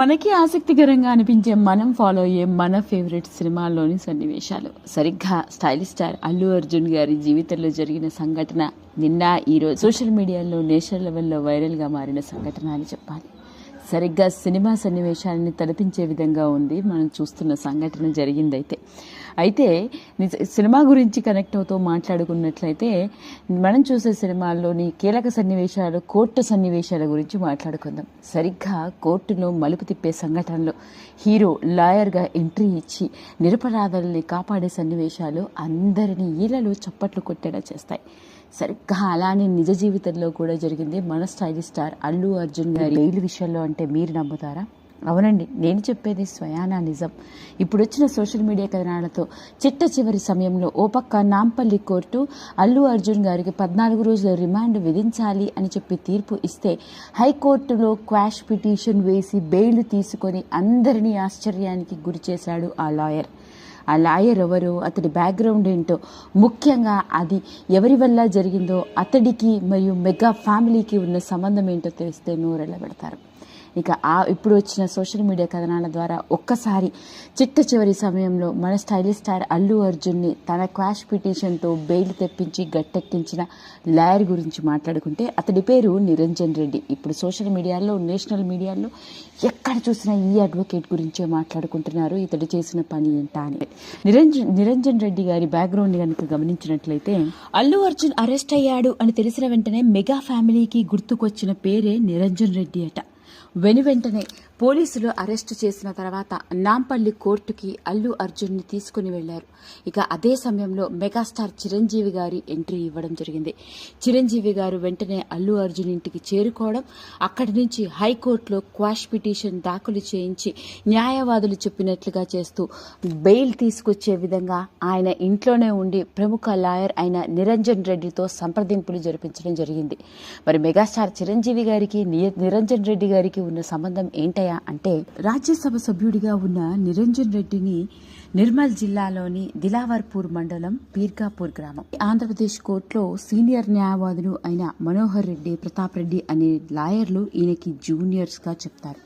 మనకి ఆసక్తికరంగా అనిపించే మనం ఫాలో అయ్యే మన ఫేవరెట్ సినిమాల్లోని సన్నివేశాలు. సరిగ్గా స్టైల్ స్టార్ అల్లు అర్జున్ గారి జీవితంలో జరిగిన సంఘటన నిన్న ఈరోజు సోషల్ మీడియాలో నేషనల్ లెవెల్లో వైరల్గా మారిన సంఘటన అని చెప్పాలి. సరిగ్గా సినిమా సన్నివేశాలని తలపించే విధంగా ఉంది. మనం చూస్తున్న సంఘటన జరిగిందైతే. అయితే నిజ సినిమా గురించి కనెక్ట్ అవుతూ మాట్లాడుకున్నట్లయితే మనం చూసే సినిమాల్లోని కీలక సన్నివేశాలు కోర్టు సన్నివేశాల గురించి మాట్లాడుకుందాం. సరిగ్గా కోర్టులో మలుపు తిప్పే సంఘటనలో హీరో లాయర్గా ఎంట్రీ ఇచ్చి నిరపరాధాలని కాపాడే సన్నివేశాలు అందరినీ ఈలలో చప్పట్లు కొట్టేలా చేస్తాయి. సరిగ్గా అలానే నిజ జీవితంలో కూడా జరిగింది మన స్టైలిష్ స్టార్ అల్లు అర్జున్ గారి. బెయిల్ విషయంలో అంటే మీరు నమ్ముతారా? అవునండి నేను చెప్పేది స్వయానా నిజం. ఇప్పుడు వచ్చిన సోషల్ మీడియా కథనాలతో చిట్ట చివరి సమయంలో ఓ పక్క నాంపల్లి కోర్టు అల్లు అర్జున్ గారికి పద్నాలుగు రోజుల రిమాండ్ విధించాలి అని చెప్పి తీర్పు ఇస్తే హైకోర్టులో క్వాష్ పిటిషన్ వేసి బెయిల్ తీసుకొని అందరినీ ఆశ్చర్యానికి గురి చేశాడు ఆ లాయర్. ఆ లాయర్ ఎవరు అతడి బ్యాక్గ్రౌండ్ ఏంటో ముఖ్యంగా అది ఎవరి వల్ల జరిగిందో అతడికి మరియు మెగా ఫ్యామిలీకి ఉన్న సంబంధం ఏంటో తెలిస్తే నోరెళ్ళబెడతారు. ఇక ఆ ఇప్పుడు వచ్చిన సోషల్ మీడియా కథనాల ద్వారా ఒక్కసారి చిట్ట చివరి సమయంలో మన స్టైలిష్ స్టార్ అల్లు అర్జున్ని తన క్వాష్ పిటిషన్తో బెయిల్ తెప్పించి గట్టెక్కించిన లాయర్ గురించి మాట్లాడుకుంటే అతడి పేరు నిరంజన్ రెడ్డి. ఇప్పుడు సోషల్ మీడియాలో నేషనల్ మీడియాలో ఎక్కడ చూసినా ఈ అడ్వకేట్ గురించే మాట్లాడుకుంటున్నారు. ఇతడు చేసిన పని ఏంటా అని నిరంజన్ నిరంజన్ రెడ్డి గారి బ్యాక్గ్రౌండ్ కనుక గమనించినట్లయితే అల్లు అర్జున్ అరెస్ట్ అయ్యాడు అని తెలిసిన వెంటనే మెగా ఫ్యామిలీకి గుర్తుకొచ్చిన పేరే నిరంజన్ రెడ్డి అట. వెనువెంటనే పోలీసులు అరెస్టు చేసిన తర్వాత నాంపల్లి కోర్టుకి అల్లు అర్జున్ని తీసుకుని వెళ్ళారు. ఇక అదే సమయంలో మెగాస్టార్ చిరంజీవి గారి ఎంట్రీ ఇవ్వడం జరిగింది. చిరంజీవి గారు వెంటనే అల్లు అర్జున్ ఇంటికి చేరుకోవడం అక్కడి నుంచి హైకోర్టులో క్వాష్ పిటిషన్ దాఖలు చేయించి న్యాయవాదులు చెప్పినట్లుగా చేస్తూ బెయిల్ తీసుకొచ్చే విధంగా ఆయన ఇంట్లోనే ఉండి ప్రముఖ లాయర్ అయిన నిరంజన్ రెడ్డితో సంప్రదింపులు జరిపించడం జరిగింది. మరి మెగాస్టార్ చిరంజీవి గారికి నిరంజన్ రెడ్డి గారికి ఉన్న సంబంధం ఏంటయ్యా అంటే రాజ్యసభ సభ్యుడిగా ఉన్న నిరంజన్ రెడ్డిని నిర్మల్ జిల్లాలోని దిలావర్పూర్ మండలం పీర్గాపూర్ గ్రామం. ఆంధ్రప్రదేశ్ కోర్టులో సీనియర్ న్యాయవాదులు అయిన మనోహర్ రెడ్డి ప్రతాప్ రెడ్డి అనే లాయర్లు ఈయనకి జూనియర్స్గా చెప్తారు.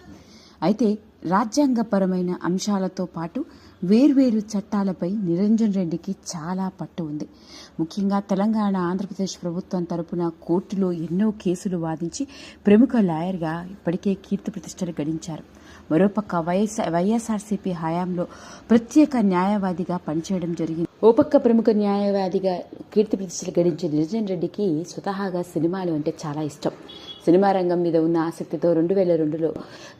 అయితే రాజ్యాంగపరమైన అంశాలతో పాటు వేర్వేరు చట్టాలపై నిరంజన్ రెడ్డికి చాలా పట్టు ఉంది. ముఖ్యంగా తెలంగాణ ఆంధ్రప్రదేశ్ ప్రభుత్వం తరపున కోర్టులో ఎన్నో కేసులు వాదించి ప్రముఖ లాయర్గా ఇప్పటికే కీర్తి ప్రతిష్టలు గడించారు. మరోపక్క వైఎస్ వైఎస్ఆర్సీపీ హయాంలో ప్రత్యేక న్యాయవాదిగా పనిచేయడం జరిగింది. ఓ పక్క ప్రముఖ న్యాయవాదిగా కీర్తి ప్రతిష్టలు గడించిన నిరంజన్ రెడ్డికి స్వతహాగా సినిమాలు అంటే చాలా ఇష్టం. సినిమా రంగం మీద ఉన్న ఆసక్తితో రెండు వేల రెండులో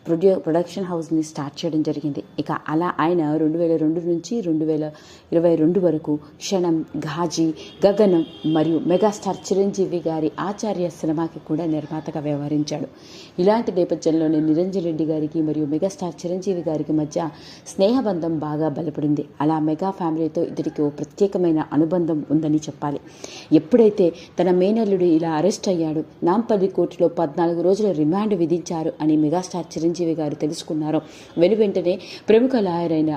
ప్రొడ్యూ ప్రొడక్షన్ హౌస్ని స్టార్ట్ చేయడం జరిగింది. ఇక అలా ఆయన రెండు వేల రెండు నుంచి రెండు వేల ఇరవై రెండు వరకు క్షణం ఘాజీ గగనం మరియు మెగాస్టార్ చిరంజీవి గారి ఆచార్య సినిమాకి కూడా నిర్మాతగా వ్యవహరించాడు. ఇలాంటి నేపథ్యంలోనే నిరంజన్ రెడ్డి గారికి మరియు మెగాస్టార్ చిరంజీవి గారికి మధ్య స్నేహబంధం బాగా బలపడింది. అలా మెగా ఫ్యామిలీతో ఇతడికి ఓ ప్రత్యేకమైన అనుబంధం ఉందని చెప్పాలి. ఎప్పుడైతే తన మేనల్లుడు ఇలా అరెస్ట్ అయ్యాడు నాంపల్లి కోర్టులో పద్నాలుగు రోజుల రిమాండ్ విధించారు అని మెగాస్టార్ చిరంజీవి గారు తెలుసుకున్నారు. వెను వెంటనే ప్రముఖ లాయర్ అయిన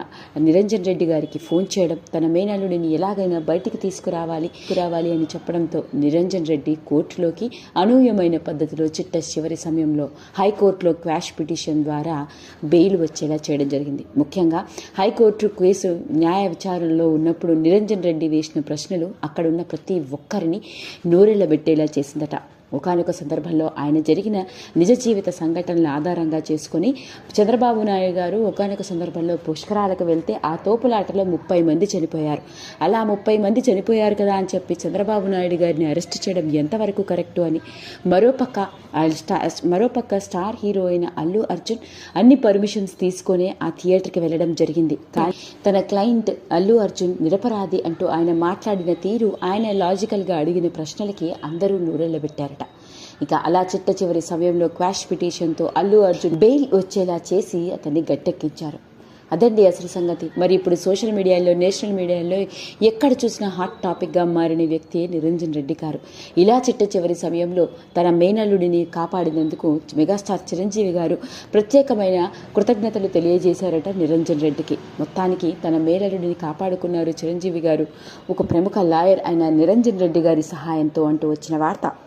నిరంజన్ రెడ్డి గారికి ఫోన్ చేయడం తన మేనల్లుడిని ఎలాగైనా బయటికి తీసుకురావాలి తీసుకురావాలి అని చెప్పడంతో నిరంజన్ రెడ్డి కోర్టులోకి అనూహ్యమైన పద్ధతిలో చిట్ట చివరి సమయంలో హైకోర్టులో క్వాష్ పిటిషన్ ద్వారా బెయిల్ వచ్చేలా చేయడం జరిగింది. ముఖ్యంగా హైకోర్టు కేసు న్యాయ విచారణలో ఉన్నప్పుడు నిరంజన్ రెడ్డి వేసిన ప్రశ్నలు అక్కడున్న ప్రతి ఒక్కరిని నోరెళ్ళబెట్టేలా చేసిందట. ఒకనొక సందర్భంలో ఆయన జరిగిన నిజ జీవిత సంఘటనల ఆధారంగా చేసుకుని చంద్రబాబు నాయుడు గారు ఒకనొక సందర్భంలో పుష్కరాలకు వెళ్తే ఆ తోపులాటలో ముప్పై మంది చనిపోయారు. అలా ముప్పై మంది చనిపోయారు కదా అని చెప్పి చంద్రబాబు నాయుడు గారిని అరెస్ట్ చేయడం ఎంతవరకు కరెక్టు అని మరోపక్క ఆ మరోపక్క స్టార్ హీరో అయిన అల్లు అర్జున్ అన్ని పర్మిషన్స్ తీసుకొని ఆ థియేటర్కి వెళ్ళడం జరిగింది. కానీ తన క్లయింట్ అల్లు అర్జున్ నిరపరాధి అంటూ ఆయన మాట్లాడిన తీరు ఆయన లాజికల్గా అడిగిన ప్రశ్నలకి అందరూ నూరెళ్ళబెట్టారట ఇక అలా చిట్ట చివరి సమయంలో క్వాష్ పిటిషన్తో అల్లు అర్జున్ బెయిల్ వచ్చేలా చేసి అతన్ని గట్టెక్కించారు. అదండి అసలు సంగతి. మరి ఇప్పుడు సోషల్ మీడియాలో నేషనల్ మీడియాలో ఎక్కడ చూసినా హాట్ టాపిక్గా మారిన వ్యక్తి నిరంజన్ రెడ్డి గారు. ఇలా చిట్ట చివరి సమయంలో తన మేనల్లుడిని కాపాడినందుకు మెగాస్టార్ చిరంజీవి గారు ప్రత్యేకమైన కృతజ్ఞతలు తెలియజేశారట నిరంజన్ రెడ్డికి. మొత్తానికి తన మేనల్లుడిని కాపాడుకున్నారు చిరంజీవి గారు. ఒక ప్రముఖ లాయర్ అయిన నిరంజన్ రెడ్డి గారి సహాయంతో అంటూ వచ్చిన వార్త.